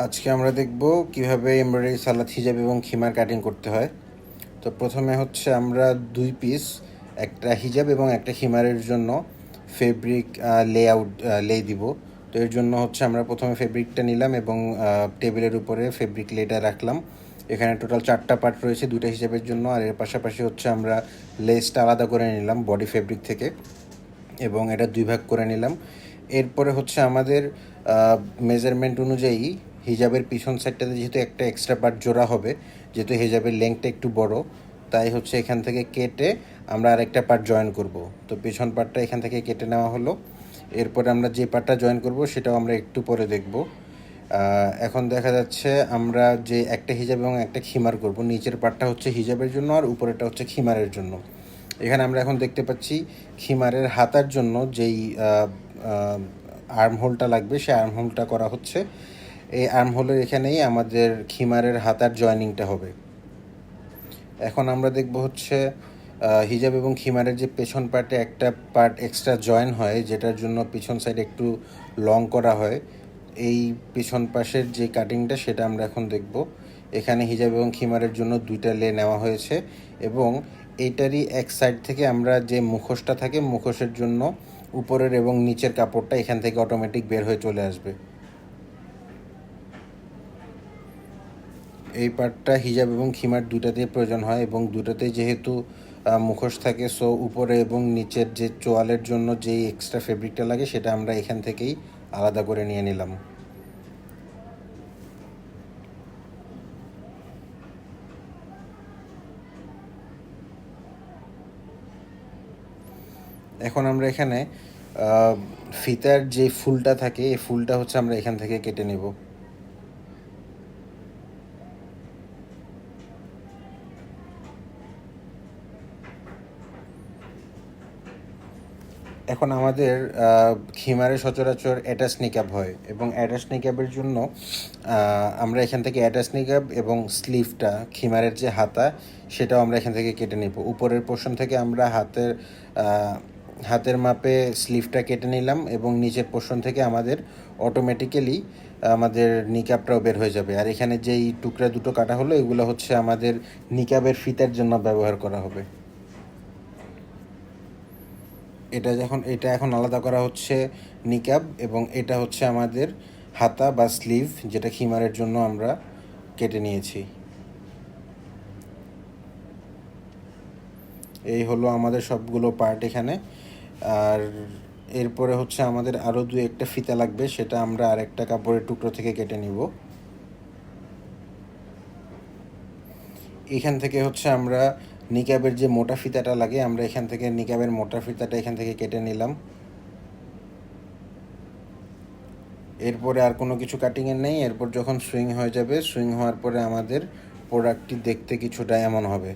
আজকে আমরা দেখব কীভাবে এমব্রয়ডারি সালাদ, হিজাব এবং খিমার কাটিং করতে হয়। তো প্রথমে হচ্ছে আমরা দুই পিস একটা হিজাব এবং একটা খিমারের জন্য ফেব্রিক লেআউট লে দিব। তো এর জন্য হচ্ছে আমরা প্রথমে ফেব্রিকটা নিলাম এবং টেবিলের উপরে ফেব্রিক লেটা রাখলাম। এখানে টোটাল চারটা পার্ট রয়েছে দুইটা হিসাবের জন্য, আর এর পাশাপাশি হচ্ছে আমরা লেসটা আলাদা করে নিলাম বডি ফেব্রিক থেকে এবং এটা দুই ভাগ করে নিলাম। এরপরে হচ্ছে আমাদের মেজারমেন্ট অনুযায়ী হিজাবের পিছন সাইডটাতে যেহেতু একটা এক্সট্রা পার্ট জোড়া হবে, যেহেতু হিজাবের লেংথটা একটু বড়, তাই হচ্ছে এখান থেকে কেটে আমরা আরেকটা পার্ট জয়েন করব। তো পিছন পার্টটা এখান থেকে কেটে নেওয়া হলো। এরপরে আমরা যে পার্টটা জয়েন করব, সেটাও আমরা একটু পরে দেখব। এখন দেখা যাচ্ছে আমরা যে একটা হিজাব এবং একটা খিমার করব, নিচের পার্টটা হচ্ছে হিজাবের জন্য আর উপরেটা হচ্ছে খিমারের জন্য। এখানে আমরা এখন দেখতে পাচ্ছি খিমারের হাতার জন্য যেই আর্ম হোলটা লাগবে, সেই আর্ম হোলটা করা হচ্ছে। এই আর্ম হোলের এখানেই আমাদের খিমারের হাতার জয়েনিংটা হবে। এখন আমরা দেখব হচ্ছে হিজাব এবং খিমারের যে পেছন পার্টে একটা পার্ট এক্সট্রা জয়েন হয়, যেটার জন্য পিছন সাইড একটু লং করা হয়। এই পিছন পাশের যে কাটিংটা সেটা আমরা এখন দেখব। এখানে হিজাব এবং খিমারের জন্য দুইটা লে নেওয়া হয়েছে এবং এইটারই এক সাইড থেকে আমরা যে মুখোশটা থাকে, মুখোশের জন্য উপরের এবং নিচের কাপড়টা এখান থেকে অটোমেটিক বের হয়ে চলে আসবে। এই পার্টটা হিজাব এবং খিমার দুটাতেই প্রয়োজন হয় এবং দুটাতে যেহেতু মুখোশ থাকে সো উপরে এবং নিচের যে চোয়ালের জন্য যেই এক্সট্রা ফেব্রিকটা লাগে সেটা আমরা এখান থেকেই আলাদা করে নিয়ে নিলাম। এখন আমরা এখানে ফিতার যে ফুলটা থাকে, এই ফুলটা হচ্ছে আমরা এখান থেকে কেটে নেব। এখন আমাদের খিমারে সচরাচর অ্যাটাচ নিকাব হয় এবং অ্যাটাচ নিকাবের জন্য আমরা এখান থেকে অ্যাটাচ নিকাব এবং স্লিভটা খিমারের যে হাতা, সেটাও আমরা এখান থেকে কেটে নেব। উপরের পোর্শন থেকে আমরা হাতের হাতের মাপে স্লিভটা কেটে নিলাম এবং নিচের পোর্শন থেকে আমাদের অটোমেটিক্যালি আমাদের নিকাবটাও বের হয়ে যাবে। আর এখানে যেই টুকরা দুটো কাটা হলো, এগুলো হচ্ছে আমাদের নিকাবের ফিতার জন্য ব্যবহার করা হবে। এটা যখন, এটা এখন আলাদা করা হচ্ছে নিকাব এবং এটা হচ্ছে আমাদের হাতা বা স্লিভ যেটা খিমারের জন্য আমরা কেটে নিয়েছি। এই হলো আমাদের সবগুলো পার্ট এখানে। আর এরপরে হচ্ছে আমাদের আরও দু একটা ফিতা লাগবে, সেটা আমরা আরেকটা কাপড়ের টুকরো থেকে কেটে নিব। এখান থেকে হচ্ছে আমরা নিকাবের যে মোটা ফিতাটা লাগে, আমরা এখান থেকে নিকাবের মোটা ফিতাটা এখান থেকে কেটে নিলাম। এরপরে আর কোনো কিছু কাটিংয়ের নেই। এরপর যখন সুইং হয়ে যাবে সুইং হওয়ার পরে আমাদের প্রোডাক্টটি দেখতে কিছুটা এমন হবে।